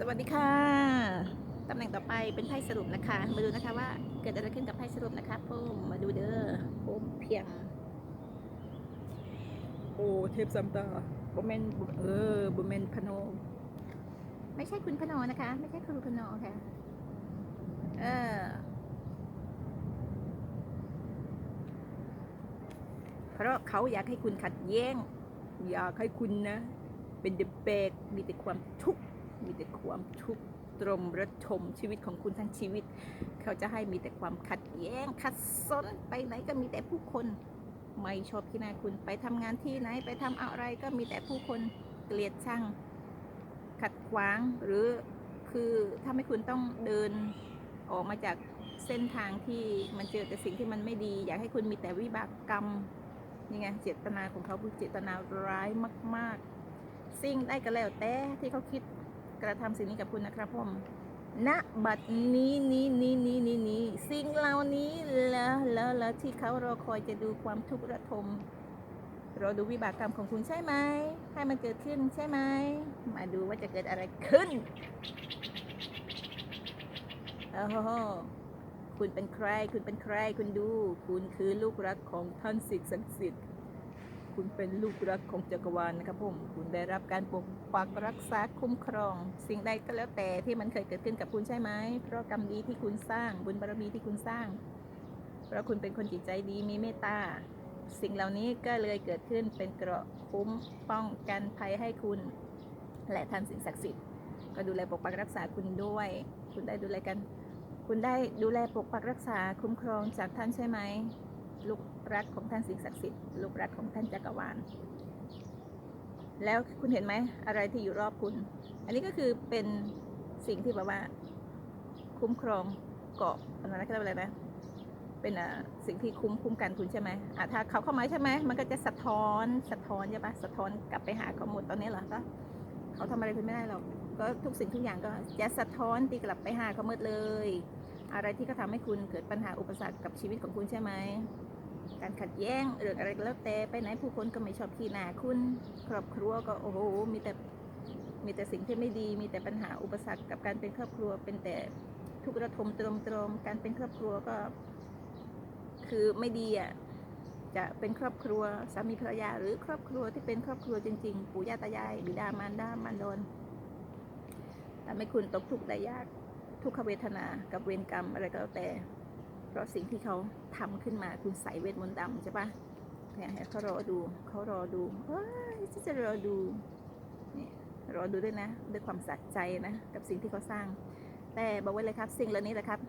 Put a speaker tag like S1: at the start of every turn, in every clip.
S1: สวัสดีค่ะ ตำแหน่งต่อไปเป็นไพ่สรุปนะคะ มาดูนะคะว่าเกิดอะไรขึ้นกับไพ่สรุปนะคะผมมาดูเด้อผมเพียง โอ้เทพซัมตาบเมนเออบเมนพโน ไม่ใช่คุณพโนนะคะ ไม่ใช่ครูพโนค่ะ เออเพราะเขาอยากให้คุณขัดแย้ง อยากให้คุณนะ เป็นเดบเบกมีแต่ความทุกข์ มีแต่ความทุกข์ตรมระทมชีวิตของคุณทั้งชีวิต เขาจะให้มีแต่ความขัดแย้งขัดสนไปไหนก็มีแต่ผู้คน ไม่ชอบที่หน้าคุณไปทำงานที่ไหนไปทำอะไรก็มีแต่ผู้คนเกลียดชังขัดขวางหรือคือถ้าให้คุณต้องเดินออกมาจากเส้นทางที่มันเจอแต่สิ่งที่มันไม่ดี อยากให้คุณมีแต่วิบากกรรมนี่ไงเจตนาของเขาคือเจตนาร้ายมาก ๆ สิ่งได้ก็แล้วแต่ที่เขาคิด กระทำสิ่งนี้กับคุณนะครับผมณบัดนี้นี้นี้นี้นี้นี้สิ่งเหล่านี้แล้วแล้วแล้วที่เขารอคอยจะดูความทุกข์ระทมรอดูวิบากกรรมของคุณใช่ไหมให้มันเกิดขึ้นใช่ไหมมาดูว่าจะเกิดอะไรขึ้นโอ้โหคุณเป็นใคร คุณเป็นใคร คุณดู คุณคือลูกรักของท่านสิ่งศักดิ์สิทธิ์ คุณเป็นลูกรักของจักรวาลนะครับผมคุณได้รับการปกปักรักษาคุ้มครอง สิ่งใดก็แล้วแต่ที่มันเคยเกิดขึ้นกับคุณใช่ไหมเพราะกรรมดีที่คุณสร้างบุญบารมีที่คุณสร้าง เพราะคุณเป็นคนจิตใจดีมีเมตตาสิ่งเหล่านี้ก็เลยเกิดขึ้นเป็นเกราะคุ้มป้องกันภัยให้คุณ และท่านสิ่งศักดิ์สิทธิ์ก็ดูแลปกปักรักษาคุณด้วย คุณได้ดูแลกัน คุณได้ดูแลปกปักรักษาคุ้มครองจากท่านใช่ไหม ลูกรักของท่านสิ่งศักดิ์สิทธิ์ลูกรักของท่านจักรวาล แล้วคุณเห็นไหมอะไรที่อยู่รอบคุณ อันนี้ก็คือเป็นสิ่งที่แบบว่า คุ้มครองเกาะอะไรนะเขาเรียกอะไรนะเป็นอะสิ่งที่คุ้มคุ้มกันคุณใช่ไหมอะถ้าเขาเข้ามาใช่ไหมมันก็จะสะท้อนสะท้อนใช่ปะสะท้อนกลับไปหาเขาหมดตอนนี้เหรอก็เขาทำอะไรคุณไม่ได้หรอกก็ทุกสิ่งทุกอย่างก็จะสะท้อนตีกลับไปหาเขาหมดเลย อะไรที่เขาทำให้คุณเกิดปัญหาอุปสรรคกับชีวิตของคุณใช่ไหม การขัดแย้งเรื่ออะไรก็แล้วแต่ไปไหนผู้คนก็ไม่ชอบขี้หน้าคุณครอบครัวก็โอ้โหมีแต่มีแต่สิ่งที่ไม่ดี มีแต่ปัญหาอุปสรรคกับการเป็นครอบครัวเป็นแต่ทุกระทมตรมตรมการเป็นครอบครัวก็ คือไม่ดีอะจะเป็นครอบครัวสามีภรรยา หรือครอบครัวที่เป็นครอบครัวจริง ๆ ปู่ย่าตายายบิดามารดามารดนทำให้คุณตกทุกข์ได้ยากทุกขเวทนากับเวรกรรมอะไรก็แล้วแต่ ราะสิ่งที่เขาทำขึ้นมาคุณใส่เวทมนต์ดำใช่ปะเนี่ยให้เขารอดูเขารอดูว้ยจะรอดูเนี่ยรอดูด้วยนะ ด้วยความสัใจนะ กับสิ่งที่เขาสร้าง แต่บอกไว้เลยครับ สิ่งเหล่านี้แหละครับ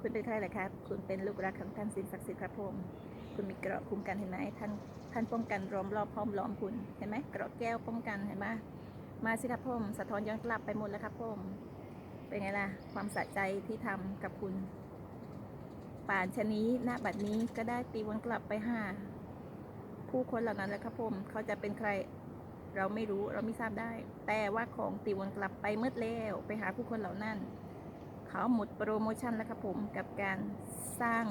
S1: คุณเป็นใครแหละครับ คุณเป็นลูกรักของท่านสิ่งศักดิ์สิทธิ์ครับผมคุณมีเกราะคุ้มกันเห็นไหมท่านท่านป้องกันล้อมรอบพร้อมล้อมคุณเห็นไหมเกราะแก้วป้องกันเห็นไหมมาสิครับผมสะท้อนย้อนกลับไปหมดแล้วครับผม เป็นไงล่ะ ความสะใจที่ทำกับคุณ ป่านชนี้ณบัดนี้ก็ได้ตีวนกลับไปหาผู้คนเหล่านั้นแล้วครับผมเขาจะเป็นใคร เราไม่รู้เราไม่ทราบได้ แต่ว่าของตีวนกลับไปเมื่อแล้วไปหาผู้คนเหล่านั้น เขาหมดโปรโมชั่นแล้วครับผมกับการสร้าง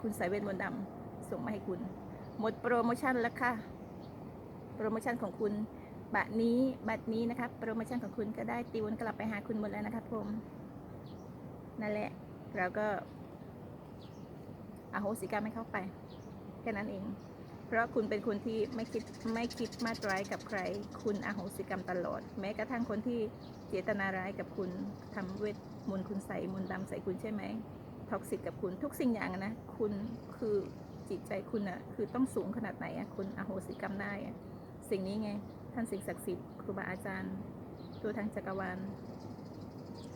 S1: คุณสายเวทมนต์ดำส่งมาให้คุณ หมดโปรโมชั่นแล้วค่ะ โปรโมชั่นของคุณ บัตรนี้บัตรนี้นะครับโปรโมชั่นของคุณก็ได้ตีวนกลับไปหาคุณหมดแล้วนะครับผมนั่นแหละเราก็อโหสิกรรมให้เข้าไปแค่นั้นเอง เพราะคุณเป็นคนที่ไม่คิดไม่คิดมาตร้ายกับใคร คุณอโหสิกรรมตลอด แม้กระทั่งคนที่เจตนาร้ายกับคุณทำเวทมนต์คุณใส่มนต์ดำใส่คุณใช่ไหมท็อกซิกกับคุณทุกสิ่งอย่างนะคุณคือจิตใจคุณอะคือต้องสูงขนาดไหนอะคุณอโหสิกรรมได้อะสิ่งนี้ไง ท่านสิ่งศักดิ์สิทธิ์ครูบาอาจารย์ ตัวทางจักรวาล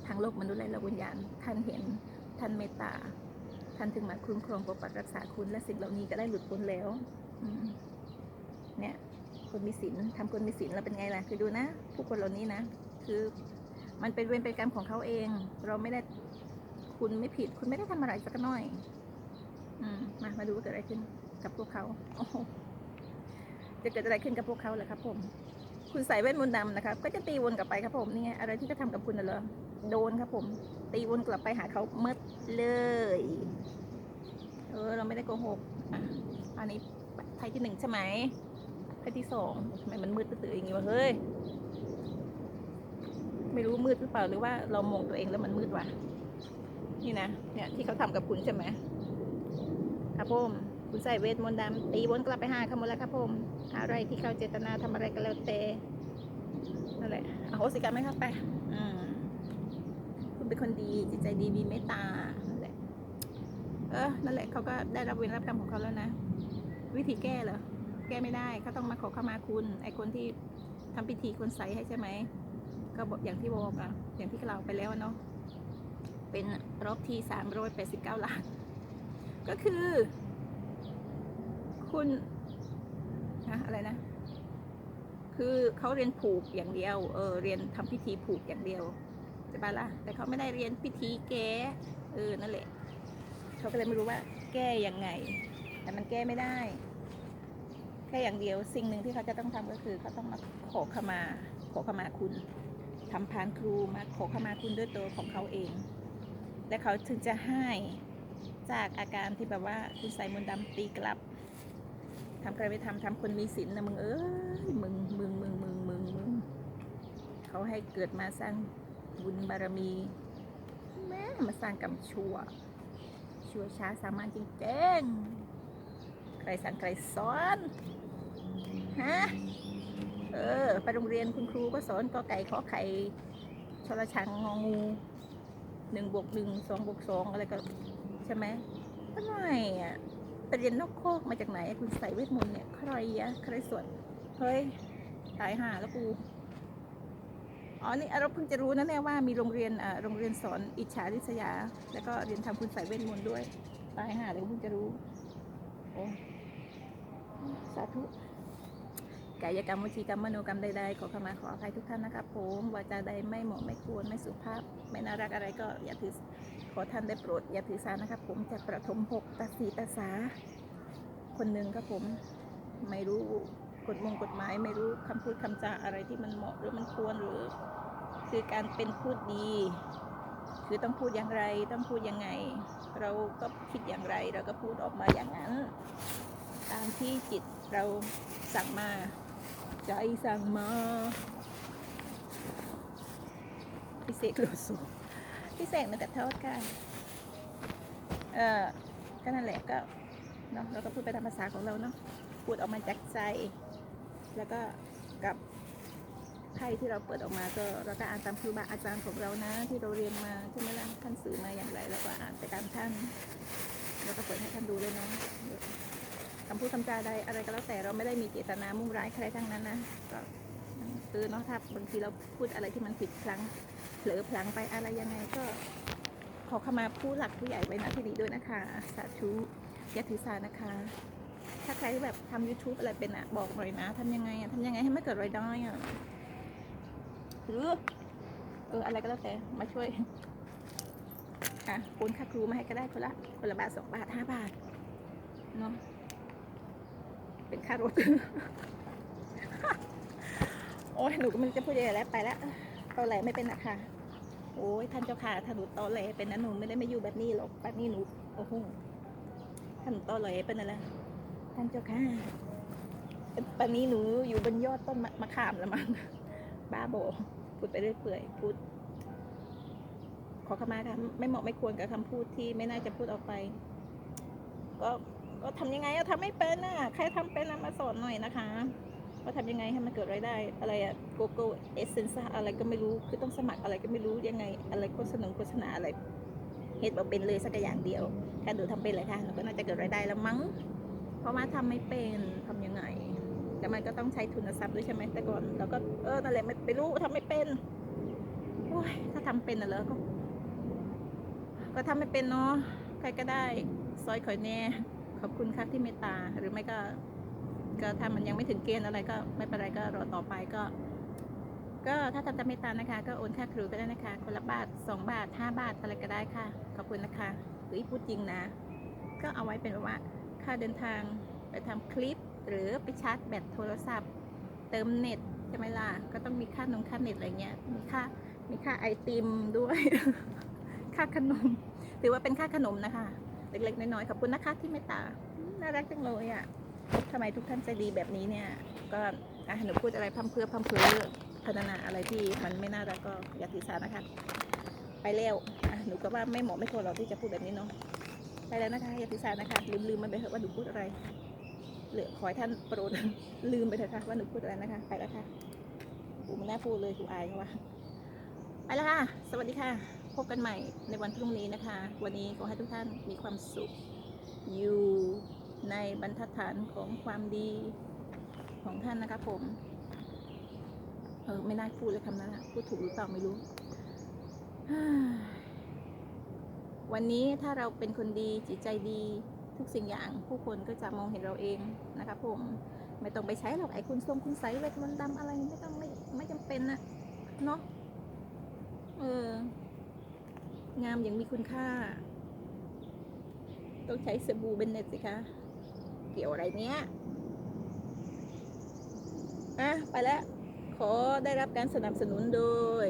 S1: ทางโลกมนุษย์และโลกวิญญาณ ท่านเห็นท่านเมตตา ท่านถึงมาคุ้มครองปกปักรักษาคุณและสิ่งเหล่านี้ก็ได้หลุดพ้นแล้วเนี่ย คนมีศีลทำคนมีศีลแล้วเป็นไงล่ะ คือดูนะผู้คนเหล่านี้นะ คือมันเป็นเวรเป็นกรรมของเขาเอง เราไม่ได้คุณไม่ผิด คุณไม่ได้ทำอะไรสักหน่อย อืมมามาดูว่าเกิดอะไรขึ้นกับพวกเขาโอ้จะเกิดอะไรขึ้นกับพวกเขาเหรอครับผม คุณใส่เวทมนต์ดำนะครับก็จะตีวนกลับไปครับผมนี่ไงอะไรที่เขาทำกับคุณน่ะเหรอโดนครับผม ตีวนกลับไปหาเขาเมื่อเลยเออเราไม่ได้โกหกอันนี้ไพ่ที่หนึ่งใช่ไหมไพ่ที่สองทำไมมันมืดตื้อๆอย่างงี้วะเฮ้ยไม่รู้มืดหรือเปล่าหรือว่าเรามองตัวเองแล้วมันมืดวะนี่นะเนี่ยที่เขาทำกับคุณใช่ไหมครับผม คุณใส่เวทมนต์ดำตีวนกลับไปหาเขาหมดแล้วครับผมอะไรที่เขาเจตนาทำอะไรก็แล้วแต่นั่นแหละอโหสิกรรมให้เขาไปคุณเป็นคนดีจิตใจดีมีเมตตานั่นแหละเออนั่นแหละเขาก็ได้รับเวรรับกรรมของเขาแล้วนะ วิธีแก้เหรอแก้ไม่ได้เขาต้องมาขอขมาคุณ ไอคนที่ทำพิธีคนใสให้ใช่ไหมก็บอกอย่างที่บอกอะอย่างที่เราไปแล้วเนาะเป็นรอบที่สามร้อยแปดสิบเก้าล้านก็คือ คุณนะอะไรนะ คือเขาเรียนผูกอย่างเดียว เออ เรียนทำพิธีผูกอย่างเดียวใช่ปะล่ะ แต่เขาไม่ได้เรียนพิธีแก้เออ นั่นแหละ เขาก็เลยไม่รู้ว่า แก้ยังไง แต่มันแก้ไม่ได้ แค่อย่างเดียวสิ่งหนึ่งที่เขาจะต้องทำก็คือเขาต้องมาขอขมา ขอขมาคุณทำพานครูมาขอขมาคุณด้วยตัวของเขาเอง และเขาถึงจะให้จากอาการที่แบบว่าคุณใส่มนต์ดำตีกลับ ทำใครไปทำทำคนมีศีลนะมึงเอ้ยมึงมึงมึงมึงมึงมึงเขาให้เกิดมาสร้างบุญบารมีแม่มาสร้างกรรมชั่ว ชั่วช้าสามารถจริงเจ้งใครสั่งใครสอนฮะเออไปโรงเรียนคุณครูก็สอนกอไก่ขอไข่ชลชังงองูหนึ่งบวกหนึ่งสองบวกสองอะไรก็ใช่ไหมทำไมอะ ไปเรียนนอกโคกมาจากไหนคุณใส่เวทมนต์เนี่ยใครอะใครสวดเฮ้ยตายห่าแล้วกูอ๋อนี่เราเพิ่งจะรู้นะเนี่ยว่ามีโรงเรียนอ่าโรงเรียนสอนอิจฉาริษยา แล้วก็เรียนทำคุณใส่เวทมนต์ด้วย ตายห่าเลยเพิ่งจะรู้โอ้สาธุกายกรรมวจีกรรมมโนกรรมใดๆขอขมาขออภัยทุกท่านนะครับผมวาจาใดไม่เหมาะไม่ควรไม่สุภาพ ไม่น่ารักอะไรก็อย่าถือ ขอท่านได้โปรดอย่าถือสานะครับผมจากประถมหกตัดสีตัดสา คนหนึ่งครับผมไม่รู้กฎมงกฎหมายไม่รู้คำพูดคำจาอะไรที่มันเหมาะหรือมันควรหรือ คือการเป็นพูดดี คือต้องพูดอย่างไรต้องพูดยังไง เราก็คิดอย่างไร เราก็พูดออกมาอย่างนั้น ตามที่จิตเราสั่งมา ใจสั่งมาพิเศษโลสุพิ เศษมันแต่เท่ากันเออก็นั่นแหละก็เนาะเราก็พูดไปตามภาษาของเราเนาะพูดออกมาจากใจ แล้วก็กับไพ่ที่เราเปิดออกมาก็เราก็อ่านตามครูบาอาจารย์ของเรานะ ที่เราเรียนมาใช่ไหมล่ะท่านสื่อมาอย่างไรเราก็อ่านไปตามท่านแล้วก็เปิดให้ท่านดูเลยเนาะคำพูดคำจาใดอะไรก็แล้วแต่เราไม่ได้มีเจตนามุ่งร้ายใครทั้งนั้นนะก็คือเนาะถ้าบางทีเราพูดอะไรที่มันผิดพลั้ง ลอพลังไปอะไรยังไงก็ ขอขมาผู้หลักผู้ใหญ่ไว้ณที่นี้ด้วยนะคะ สาธุย่าถือสานะคะ ถ้าใครแบบทำ YouTube อะไรเป็นอะบอกหน่อยนะทำยังไงอะทำยังไงให้ไม่เกิดรายได้อะหรือเอออะไรก็แล้วแต่มาช่วยอะโอนค่าครูมาให้ก็ได้คนละคนละบาทสองบาทห้าบาทเนาะเป็นค่ารถ โอ้ยหนูก็ไม่รู้จะพูดยังไงแล้วไปแล้วตอแหลไม่เป็นอะค่ะ โอ้ยท่านเจ้าค่ะถ้าหนูตอแหลเป็นนะหนูไม่ได้มาอยู่แบบนี้หรอกแบบนี้หนูโอ้โหท่านตอแหลเป็นอะไรท่านเจ้าค่ะปานนี้หนูอยู่บนยอดต้นมะขามล้วมั้งบ้าบอพูดไปเรื่อยเปื่อยพูด ขอขมาค่ะไม่เหมาะไม่ควรกับคำพูดที่ไม่น่าจะพูดออกไป ก็ก็ทำยังไงอะทำไม่เป็นอะใครทำเป็นอะมาสอนหน่อยนะคะ ว่าทำยังไงให้มันเกิดรายได้ อะไรอะโกโก้เอเซนซ์อะไรก็ไม่รู้ คือต้องสมัครอะไรก็ไม่รู้ยังไง อะไรโฆษณาโฆษณาอะไรเฮ็ดบอกเป็นเลยสักอย่างเดียวถ้าดูทำเป็นเลยค่ะหนูก็น่าจะเกิดรายได้แล้วมั้ง เพราะว่าทำไม่เป็นทำยังไง แต่มันก็ต้องใช้ทุนทรัพย์ด้วยใช่ไหมแต่ก่อนเราก็เออนั่นแหละไม่ไปรู้ทำไม่เป็นโอ้ยถ้าทำเป็นน่ะเหรอก็ ก็ทำไม่เป็นเนาะใครก็ได้ซอยข่อยแน่ขอบคุณครับที่เมตตาหรือไม่ก็ ก็ถ้ามันยังไม่ถึงเกณฑ์อะไรก็ไม่เป็นไรก็รอต่อไปก็ ก็ถ้าทำตามเมตตานะคะ ก็โอนค่าครูก็ได้นะคะ คนละบาทสองบาทห้าบาทอะไรก็ได้ค่ะขอบคุณนะคะหรือพูดจริงนะ ก็เอาไว้เป็นว่าค่าเดินทางไปทำคลิป หรือไปชาร์จแบตโทรศัพท์ เติมเน็ตใช่ไหมล่ะก็ต้องมีค่านงค่าเน็ตอะไรเงี้ยมีค่ามีค่าไอติมด้วย ค่าขนม ถือว่าเป็นค่าขนมนะคะ เล็กๆน้อยๆขอบคุณนะคะที่เมตตาน่ารักจังเลยอะ่ะ ทำไมทุกท่านใจดีแบบนี้เนี่ย ก็อะหนูพูดอะไรพั่มเพื่อพั่มเพื่อพัฒนาอะไรที่มันไม่น่ารักก็อย่าถือสานะคะ ไปเร็วอะหนูก็ว่าไม่เหมาะไม่ควรเราที่จะพูดแบบนี้เนาะไปแล้วนะคะอย่าถือสานะคะลืมลืมมันไปเถอะว่าหนูพูดอะไรเหลือขอให้ท่านโปรดลืมไปเถอะค่ะว่าหนูพูดอะไรนะคะ ไปแล้วค่ะกูไม่น่าพูดเลยกูอายเขาว่าไปแล้วค่ะ สวัสดีค่ะ พบกันใหม่ในวันพรุ่งนี้นะคะ วันนี้ขอให้ทุกท่านมีความสุขอยู่ ในบรรทัดฐานของความดีของท่านนะคะผม เออ ไม่น่าพูดเลยคำนั้นอะพูดถูกหรือเปล่าไม่รู้ วันนี้ถ้าเราเป็นคนดีจิตใจดีทุกสิ่งอย่างผู้คนก็จะมองเห็นเราเองนะคะผม ไม่ต้องไปใช้หรอกไอ้คุณทรงคุณใสเวทมนต์ดำอะไรไม่ต้องไม่ไม่จำเป็นนะเนาะเอองามอย่างมีคุณค่า ต้องใช้สบู่เบนเน็ตสิคะ เกี่ยวอะไรเนี้ยอะไปแล้ว ขอได้รับการสนับสนุนโดย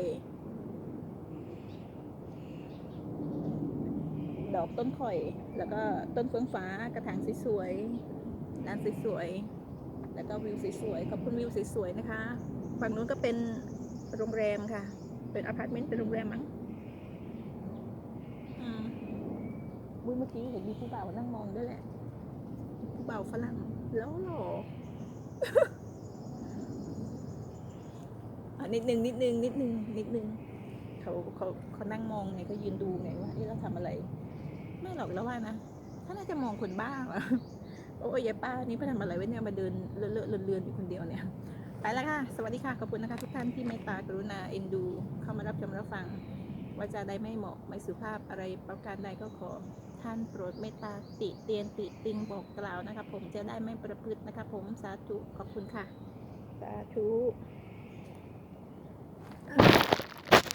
S1: ดอกต้นข่อย แล้วก็ต้นเฟืองฟ้ากระถางสวยๆร้านสวยๆแล้วก็วิวสวยๆขอบคุณวิวสวยๆนะคะฝั่งนู้นก็เป็นโรงแรมค่ะ เป็นอพาร์ตเมนต์เป็นโรงแรมมั้งอืมเมื่อกี้เห็นมีผู้บ่าวนั่งมองด้วยแหละ บ่าวฝรั่งแล้วหรออะนิดนึงนิดนึงนิดนึงนิดนึงเขาเขาเขานั่งมองไงเขายืนดูไงว่าเอ๊ะเราทำอะไร ไม่หรอกแล้วว่านะถ้าน่าจะมองคนบ้าหรอโอ้ยยายป้านี่ไปทำอะไรไว้เนี่ยมาเดินเลอะเลอะเลือนเลือนอยู่คนเดียวเนี่ยไปแล้วค่ะ สวัสดีค่ะ ขอบคุณนะคะทุกท่านที่เมตตากรุณาเอ็นดู เข้ามารับชมรับฟัง ว่าจะได้ไม่เหมาะไม่สุภาพอะไรประการใดก็ขอ ท่านโปรดเมตตาติเตียนติติงบอกกล่าวนะคะผมจะได้ไม่ประพฤตินะคะผมสาธุขอบคุณค่ะ สาธุ